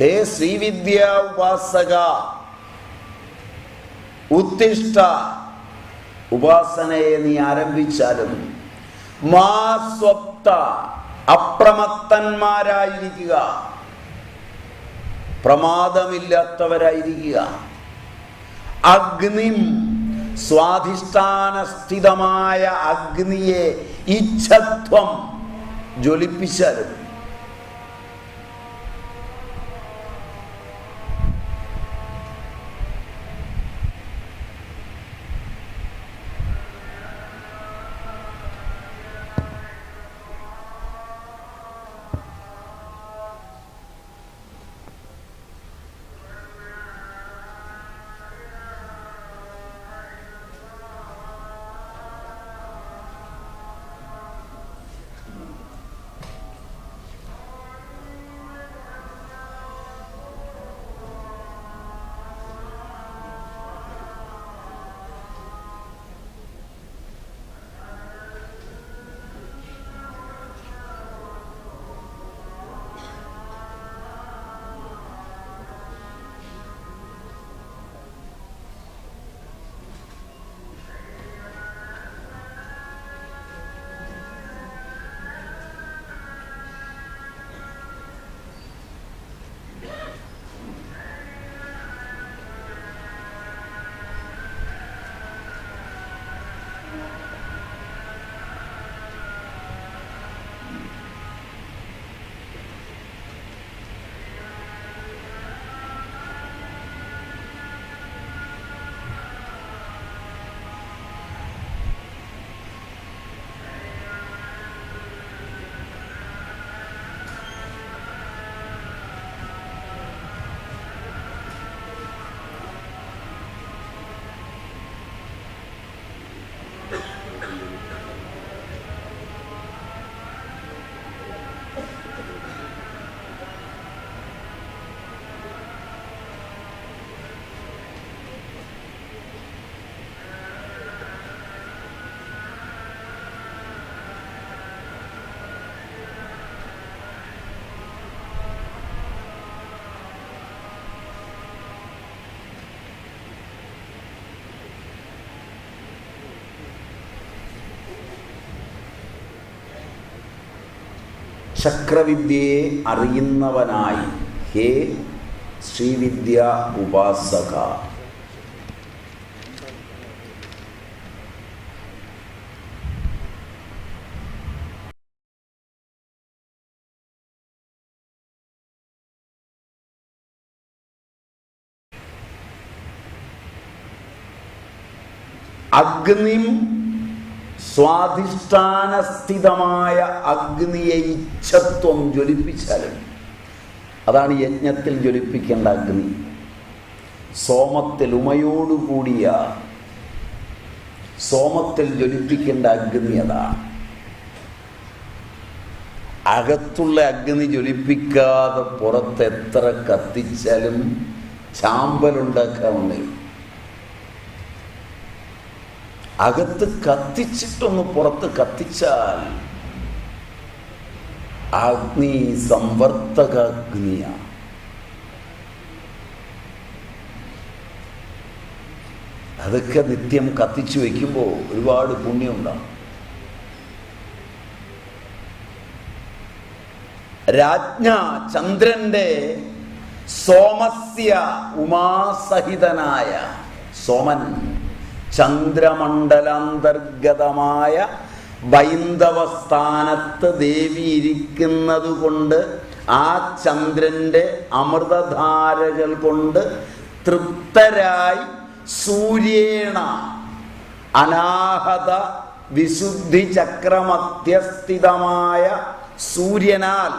ഹേ ശ്രീവിദ്യ ഉപാസക. ഉത്തിഷ്ഠ ഉപാസനയെ നീ ആരംഭിച്ചാലും മാ സ്വപ്ത അപ്രമത്തന്മാരായിരിക്കുക. പ്രമാദമില്ലാത്തവരായിരിക്കുക. അഗ്നിം സ്വാധിഷ്ഠാനസ്ഥിതമായ അഗ്നിയെ ഇച്ഛത്വം ജ്വലിപ്പിച്ചാലും ചക്രവിദ്യയെ അറിയുന്നവനായി. ഹേ ശ്രീവിദ്യ ഉപാസക. അഗ്നിം സ്വാധിഷ്ഠാനസ്ഥിതമായ അഗ്നിയെ ഇച്ഛത്വം ജ്വലിപ്പിച്ചാലും അതാണ് യജ്ഞത്തിൽ ജ്വലിപ്പിക്കേണ്ട അഗ്നി. സോമത്തിൽ ഉമയോടുകൂടിയ സോമത്തിൽ ജ്വലിപ്പിക്കേണ്ട അഗ്നി അതാണ് അകത്തുള്ള അഗ്നി ജ്വലിപ്പിക്കാതെ പുറത്ത് എത്ര കത്തിച്ചാലും ചാമ്പലുണ്ടാക്കാവുന്നേ. അകത്ത് കത്തിച്ചിട്ടൊന്ന് പുറത്ത് കത്തിച്ചാൽ അഗ്നി സംവർത്തക അഗ്നിയാണ് അതൊക്കെ നിത്യം കത്തിച്ചു വയ്ക്കുമ്പോൾ ഒരുപാട് പുണ്യമുണ്ടാവും രാജ്ഞ ചന്ദ്രന്റെ സോമസ്യ ഉമാസഹിതനായ സോമൻ ചന്ദ്രമണ്ഡലാന്തർഗതമായ വൈന്ദവസ്ഥാനത്ത് ദേവി ഇരിക്കുന്നത് കൊണ്ട് ആ ചന്ദ്രന്റെ അമൃതധാരകൾ കൊണ്ട് തൃപ്തരായി സൂര്യേണ അനാഹത വിശുദ്ധി ചക്രമധ്യസ്ഥിതമായ സൂര്യനാൽ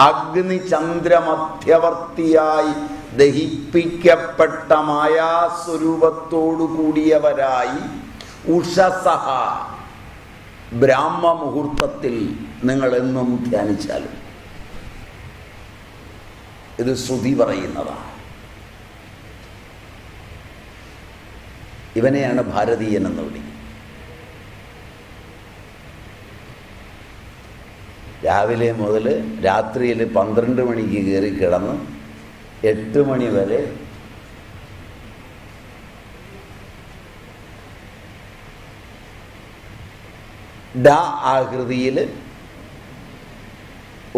അഗ്നി ചന്ദ്രമധ്യവർത്തിയായി ദഹിപ്പിക്കപ്പെട്ട മായാസ്വരൂപത്തോടു കൂടിയവരായി ഉഷസഹ ബ്രാഹ്മ മുഹൂർത്തത്തിൽ നിങ്ങൾ എന്നും ധ്യാനിച്ചാലും. ഇത് ശ്രുതി പറയുന്നതാണ്. ഇവനെയാണ് ഭാരതീയൻ എന്ന് വിളിക്കുന്നത്. രാവിലെ മുതൽ രാത്രിയിൽ പന്ത്രണ്ട് മണിക്ക് കയറി കിടന്ന് എട്ട് മണി വരെ ഡ ആകൃതിയിൽ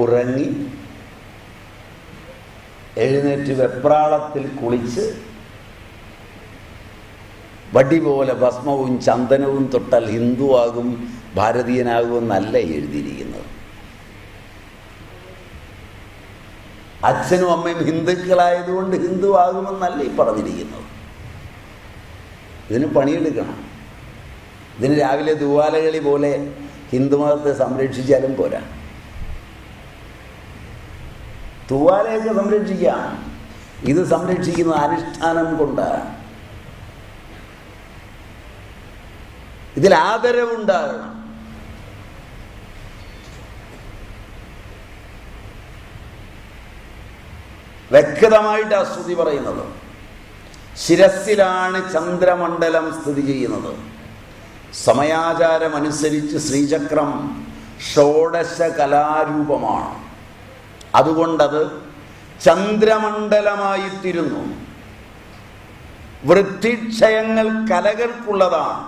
ഉറങ്ങി എഴുന്നേറ്റ് വെപ്രാളത്തിൽ കുളിച്ച് വടി പോലെ ഭസ്മവും ചന്ദനവും തൊട്ടാൽ ഹിന്ദുവാകും ഭാരതീയനാകുമെന്നല്ല എഴുതിയിരിക്കുന്നത്. അച്ഛനും അമ്മയും ഹിന്ദുക്കളായതുകൊണ്ട് ഹിന്ദു ആകുമെന്നല്ല ഈ പറഞ്ഞിരിക്കുന്നത്. ഇതിന് പണിയെടുക്കണം. ഇതിന് രാവിലെ ദുവാലകളി പോലെ ഹിന്ദുമതത്തെ സംരക്ഷിച്ചാലും പോരാ. തൂവാലയൊക്കെ സംരക്ഷിക്കാം. ഇത് സംരക്ഷിക്കുന്ന അനുഷ്ഠാനം കൊണ്ടാണ് ഇതിൽ ആദരവുണ്ടാകണം. വ്യക്തമായിട്ട് ആ സ്തുതി പറയുന്നത്. ശിരസിലാണ് ചന്ദ്രമണ്ഡലം സ്ഥിതി ചെയ്യുന്നത്. സമയാചാരമനുസരിച്ച് ശ്രീചക്രം ഷോഡശ കലാരൂപമാണ് അതുകൊണ്ടത് ചന്ദ്രമണ്ഡലമായിത്തീരുന്നു. വൃത്തിക്ഷയങ്ങൾ കലകൾക്കുള്ളതാണ്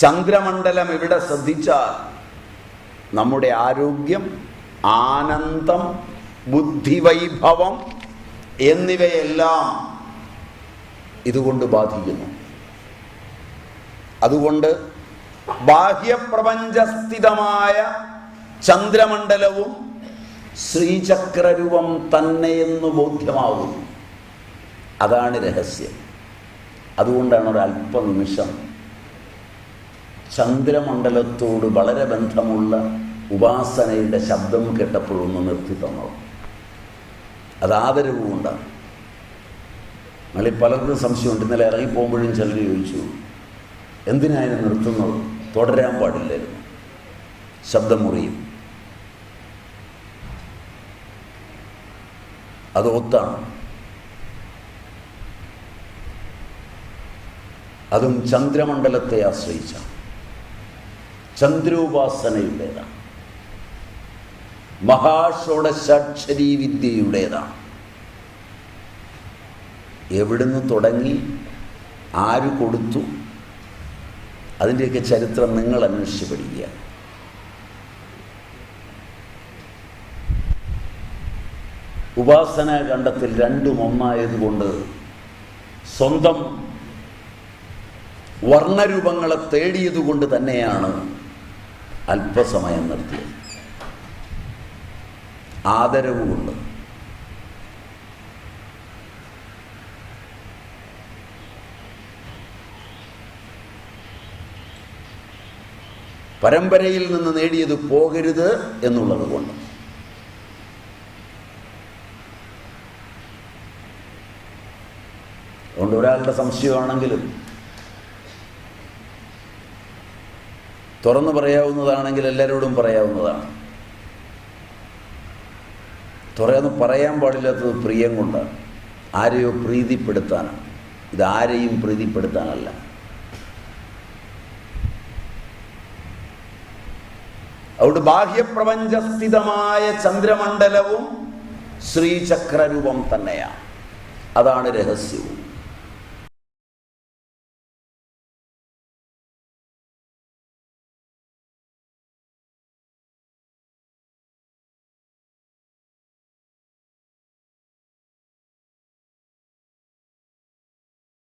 ചന്ദ്രമണ്ഡലം ഇവിടെ ശ്രദ്ധിച്ചാൽ നമ്മുടെ ആരോഗ്യം ആനന്ദം ബുദ്ധിവൈഭവം എന്നിവയെല്ലാം ഇതുകൊണ്ട് ബാധിക്കുന്നു. അതുകൊണ്ട് ബാഹ്യപ്രപഞ്ചസ്ഥിതമായ ചന്ദ്രമണ്ഡലവും ശ്രീചക്രരൂപം തന്നെയെന്ന് ബോധ്യമാകുന്നു. അതാണ് രഹസ്യം. അതുകൊണ്ടാണ് ഒരു അല്പനിമിഷം ചന്ദ്രമണ്ഡലത്തോട് വളരെ ബന്ധമുള്ള ഉപാസനയുടെ ശബ്ദം കേട്ടപ്പോഴൊന്ന് നിർത്തി തന്നത്. അത് ആദരവും ഉണ്ടാകും. നിങ്ങളിൽ പലർക്കും സംശയമുണ്ട് ഇന്നലെ ഇറങ്ങിപ്പോകുമ്പോഴും ചിലർ ചോദിച്ചു എന്തിനായാലും നിർത്തുന്നത്? തുടരാൻ പാടില്ലായിരുന്നു. ശബ്ദം മുറിയും. അത് ഒത്താണ്. അതും ചന്ദ്രമണ്ഡലത്തെ ആശ്രയിച്ചാണ്. ചന്ദ്രോപാസനയുടേതാണ്. മഹാഷോഡശാക്ഷരി വിദ്യയുടേതാണ് എവിടുന്ന് തുടങ്ങി ആര് കൊടുത്തു അതിന്റെയൊക്കെ ചരിത്രം നിങ്ങൾ അന്വേഷിച്ച് പഠിക്കുക. ഉപാസന കണ്ടത്തിൽ രണ്ടും ഒന്നായതുകൊണ്ട് സ്വന്തം വർണരൂപങ്ങളെ തേടിയതുകൊണ്ട് തന്നെയാണ് അല്പസമയം നിർത്തിയത്. ആദരവ് കൊണ്ട് പരമ്പരയിൽ നിന്ന് നേടിയത് പോകരുത് എന്നുള്ളത് കൊണ്ട്. അതുകൊണ്ട് ഒരാളുടെ സംശയമാണെങ്കിലും തുറന്നു പറയാവുന്നതാണെങ്കിൽ എല്ലാവരോടും പറയാവുന്നതാണ്. തുറന്ന് പറയാൻ പാടില്ലാത്തത് പ്രിയം കൊണ്ടാണ് ആരെയോ പ്രീതിപ്പെടുത്താനാണ് ഇത് ഇതാരെയും പ്രീതിപ്പെടുത്താനല്ല. അവിടെ ബാഹ്യപ്രപഞ്ചസ്ഥിതമായ ചന്ദ്രമണ്ഡലവും ശ്രീചക്രരൂപം തന്നെയാണ് അതാണ് രഹസ്യവും.